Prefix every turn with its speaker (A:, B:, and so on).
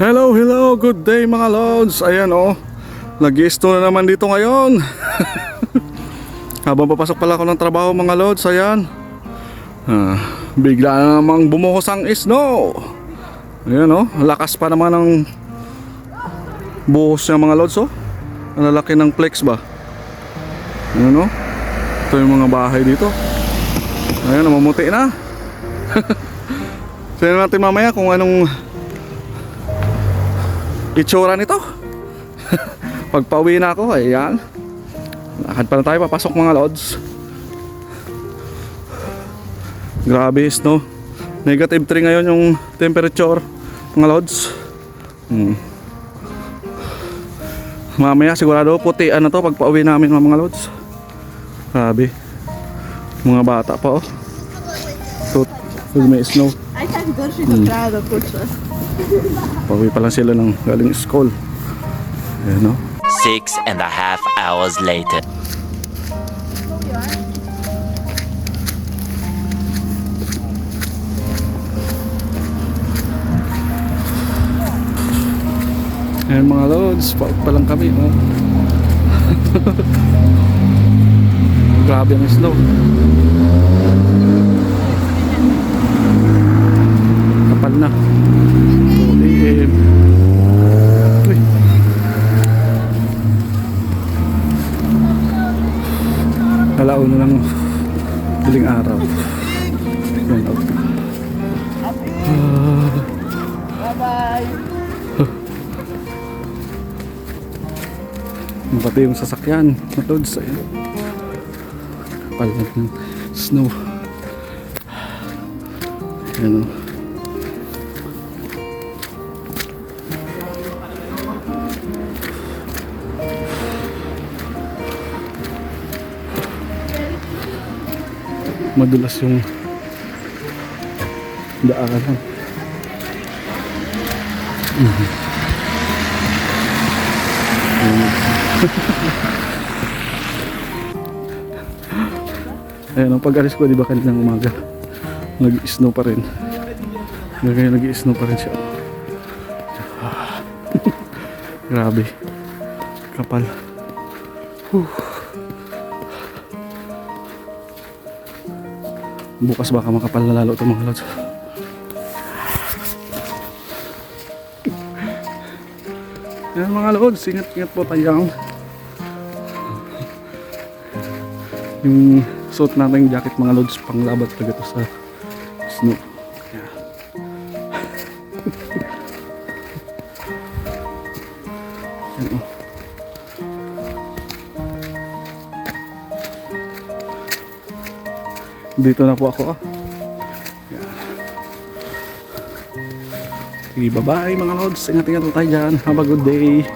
A: Hello, hello, good day mga lods. Ayan oh, nag-isto na naman dito ngayon. Habang papasok pala ako ng trabaho mga lods, ayan. Ah, bigla na namang bumuhos ang snow. Ayan oh, lakas pa naman ng buhos niya mga lods oh. Ang lalaki ng flex ba? Ayan oh. Ito yung mga bahay dito. Ayan, namumuti na. Tignan natin mamaya kung anong itsura nito. Pag pauwi na ako, ayan. Lakad pa na tayo, papasok mga lods. Grabe snow. Negative 3 ngayon yung temperature, mga lods. Hmm. Mamaya sigurado puti ano to pag pauwi namin mga lods. Grabe. Mga bata pa oh. Tut, may snow.
B: Ai tá gorszy do prado, kurczę.
A: Pauwi pa lang sila ng galing school. Ayan oh.
C: Six and a half hours later.
A: Ayan mga lods, pa, pa lang kami. Oh. Grabe ang snow. Kapal na. So, eh, uy. Nalaon na ng diling araw. Ayan, oh. Pati yung sasakyan. Matods. Ayan. Kapal na ng snow. Ayan o. Madulas yung daanan. Ayan, ang pag-alis ko, di ba kaninang umaga, nag-snow pa rin. Ngayon nag-snow pa rin siya. Grabe. Kapal. Whew. Bukas baka makapal na lalo ito mga lods. Ayan mga lods, ingat-ingat po tayo. Yung suot natin yung jacket mga lods panglabat talaga to sa snow. Yeah. Yan, oh. Dito na po ako. ah. Sige, bye-bye mga lods. Ingat-ingat po tayo dyan. Have a good day.